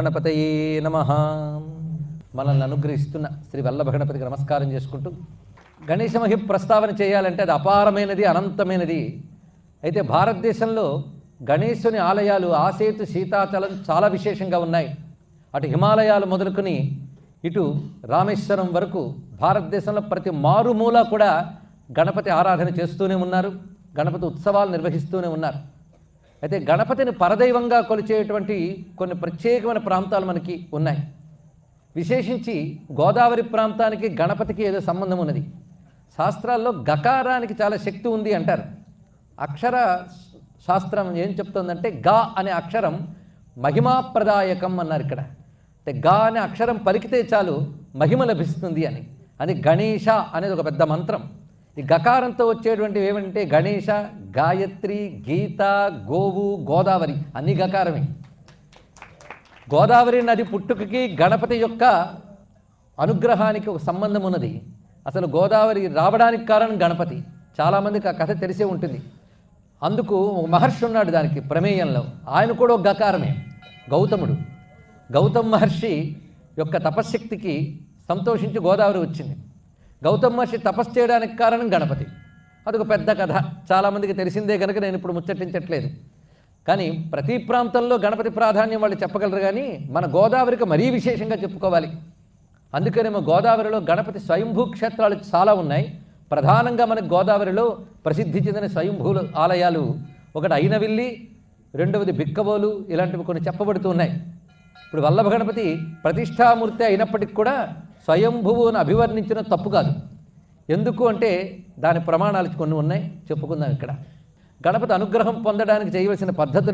గణపతయే నమ. మనల్ని అనుగ్రహిస్తున్న శ్రీ వల్లభ గణపతికి నమస్కారం చేసుకుంటూ గణేశమహి ప్రస్తావన చేయాలంటే అది అపారమైనది అనంతమైనది. అయితే భారతదేశంలో గణేశుని ఆలయాలు ఆసేతు సీతాచలం చాలా విశేషంగా ఉన్నాయి. అటు హిమాలయాలు మొదలుకొని ఇటు రామేశ్వరం వరకు భారతదేశంలో ప్రతి మారుమూల కూడా గణపతి ఆరాధన చేస్తూనే ఉన్నారు. గణపతి ఉత్సవాలు నిర్వహిస్తూనే ఉన్నారు. అయితే గణపతిని పరదైవంగా కొలిచేటువంటి కొన్ని ప్రత్యేకమైన ప్రాంతాలు మనకి ఉన్నాయి. విశేషించి గోదావరి ప్రాంతానికి గణపతికి ఏదో సంబంధం ఉన్నది. శాస్త్రాల్లో గకారానికి చాలా శక్తి ఉంది అంటారు. అక్షర శాస్త్రం ఏం చెప్తుందంటే గా అనే అక్షరం మహిమాప్రదాయకం అన్నారు ఇక్కడ. అంటే గా అనే అక్షరం పలికితే చాలు మహిమ లభిస్తుంది అని. అది గణేష అనేది ఒక పెద్ద మంత్రం. ఈ గకారంతో వచ్చేటువంటివి ఏమంటే గణేష గాయత్రి గీత గోవు గోదావరి అన్ని గకారమే. గోదావరి నది పుట్టుకకి గణపతి యొక్క అనుగ్రహానికి ఒక సంబంధం ఉన్నది. అసలు గోదావరి రావడానికి కారణం గణపతి. చాలామందికి ఆ కథ తెలిసే ఉంటుంది. అందుకు ఒక మహర్షి ఉన్నాడు దానికి ప్రమేయంలో. ఆయన కూడా ఒక గకారమే. గౌతముడు. గౌతమ్ మహర్షి యొక్క తపశ్శక్తికి సంతోషించి గోదావరి వచ్చింది. గౌతమ్ మహర్షి తపస్సు చేయడానికి కారణం గణపతి. అదొక పెద్ద కథ. చాలామందికి తెలిసిందే కనుక నేను ఇప్పుడు ముచ్చటించట్లేదు. కానీ ప్రతి ప్రాంతంలో గణపతి ప్రాధాన్యం వాళ్ళు చెప్పగలరు కానీ మన గోదావరికి మరీ విశేషంగా చెప్పుకోవాలి. అందుకనేమో గోదావరిలో గణపతి స్వయంభూ క్షేత్రాలు చాలా ఉన్నాయి. ప్రధానంగా మనకు గోదావరిలో ప్రసిద్ధి చెందిన స్వయంభూల ఆలయాలు ఒకటి అయినవిల్లి రెండవది బిక్కబోలు ఇలాంటివి కొన్ని చెప్పబడుతూ ఉన్నాయి. ఇప్పుడు వల్లభ గణపతి ప్రతిష్టామూర్తి అయినప్పటికీ కూడా స్వయంభువును అభివర్ణించడం తప్పు కాదు. ఎందుకు అంటే దాని ప్రమాణాలు కొన్ని ఉన్నాయి చెప్పుకుందాం ఇక్కడ. గణపతి అనుగ్రహం పొందడానికి చేయవలసిన పద్ధతులు